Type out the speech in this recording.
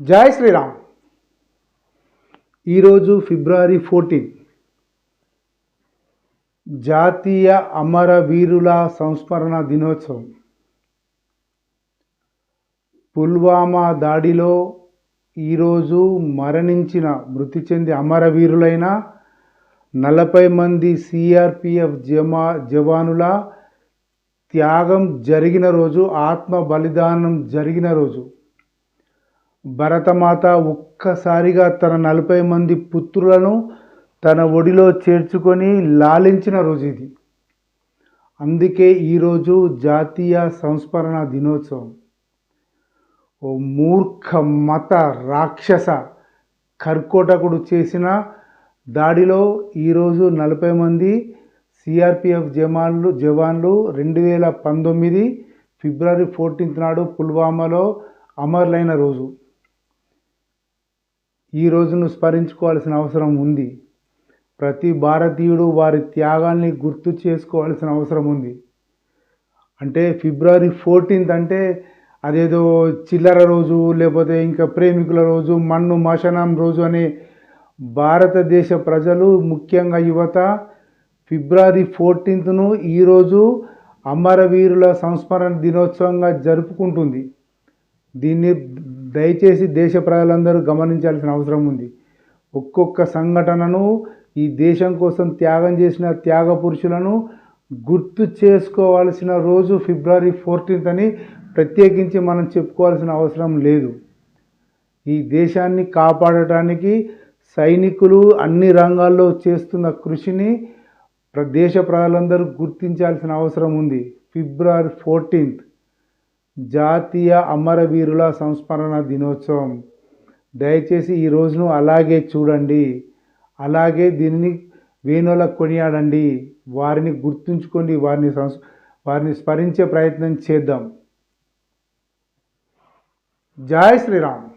జై శ్రీరామ్. ఈరోజు ఫిబ్రవరి ఫోర్టీన్. జాతీయ అమరవీరుల సంస్మరణ దినోత్సవం. పుల్వామా దాడిలో ఈరోజు మరణించిన మృతి చెంది అమరవీరులైన నలభై మంది సిఆర్పిఎఫ్ జమా జవానుల త్యాగం జరిగిన రోజు ఆత్మ బలిదానం జరిగిన రోజు. భరతమాత ఒక్కసారిగా తన నలభై మంది పుత్రులను తన ఒడిలో చేర్చుకొని లాలించిన రోజు ఇది. అందుకే ఈరోజు జాతీయ సంస్మరణ దినోత్సవం. ఓ మూర్ఖ మత రాక్షస కర్కోటకుడు చేసిన దాడిలో ఈరోజు నలభై మంది సిఆర్పిఎఫ్ జవాన్లు జవాన్లు రెండు వేల పంతొమ్మిది ఫిబ్రవరి ఫోర్టీన్త్ నాడు పుల్వామాలో అమరులైన రోజు. ఈ రోజును స్మరించుకోవాల్సిన అవసరం ఉంది. ప్రతి భారతీయుడు వారి త్యాగాల్ని గుర్తు చేసుకోవాల్సిన అవసరం ఉంది. అంటే ఫిబ్రవరి ఫోర్టీన్త్ అంటే అదేదో చిల్లర రోజు లేకపోతే ఇంకా ప్రేమికుల రోజు మన్ను మశనం రోజు అనే భారతదేశ ప్రజలు ముఖ్యంగా యువత ఫిబ్రవరి ఫోర్టీన్త్ను ఈరోజు అమరవీరుల సంస్మరణ దినోత్సవంగా జరుపుకుంటుంది. దీన్ని దయచేసి దేశ ప్రజలందరూ గమనించాల్సిన అవసరం ఉంది. ఒక్కొక్క సంఘటనను ఈ దేశం కోసం త్యాగం చేసిన త్యాగ పురుషులను గుర్తు చేసుకోవాల్సిన రోజు ఫిబ్రవరి ఫోర్టీన్త్ అని ప్రత్యేకించి మనం చెప్పుకోవాల్సిన అవసరం లేదు. ఈ దేశాన్ని కాపాడటానికి సైనికులు అన్ని రంగాల్లో చేస్తున్న కృషిని దేశ ప్రజలందరూ గుర్తించాల్సిన అవసరం ఉంది. ఫిబ్రవరి ఫోర్టీన్త్ జాతీయ అమరవీరుల సంస్మరణ దినోత్సవం. దయచేసి ఈ రోజును అలాగే చూడండి. అలాగే దీనిని వేణుల కొనియాడండి. వారిని గుర్తుంచుకోండి. వారిని సంస్ వారిని స్మరించే ప్రయత్నం చేద్దాం. జై శ్రీరామ్.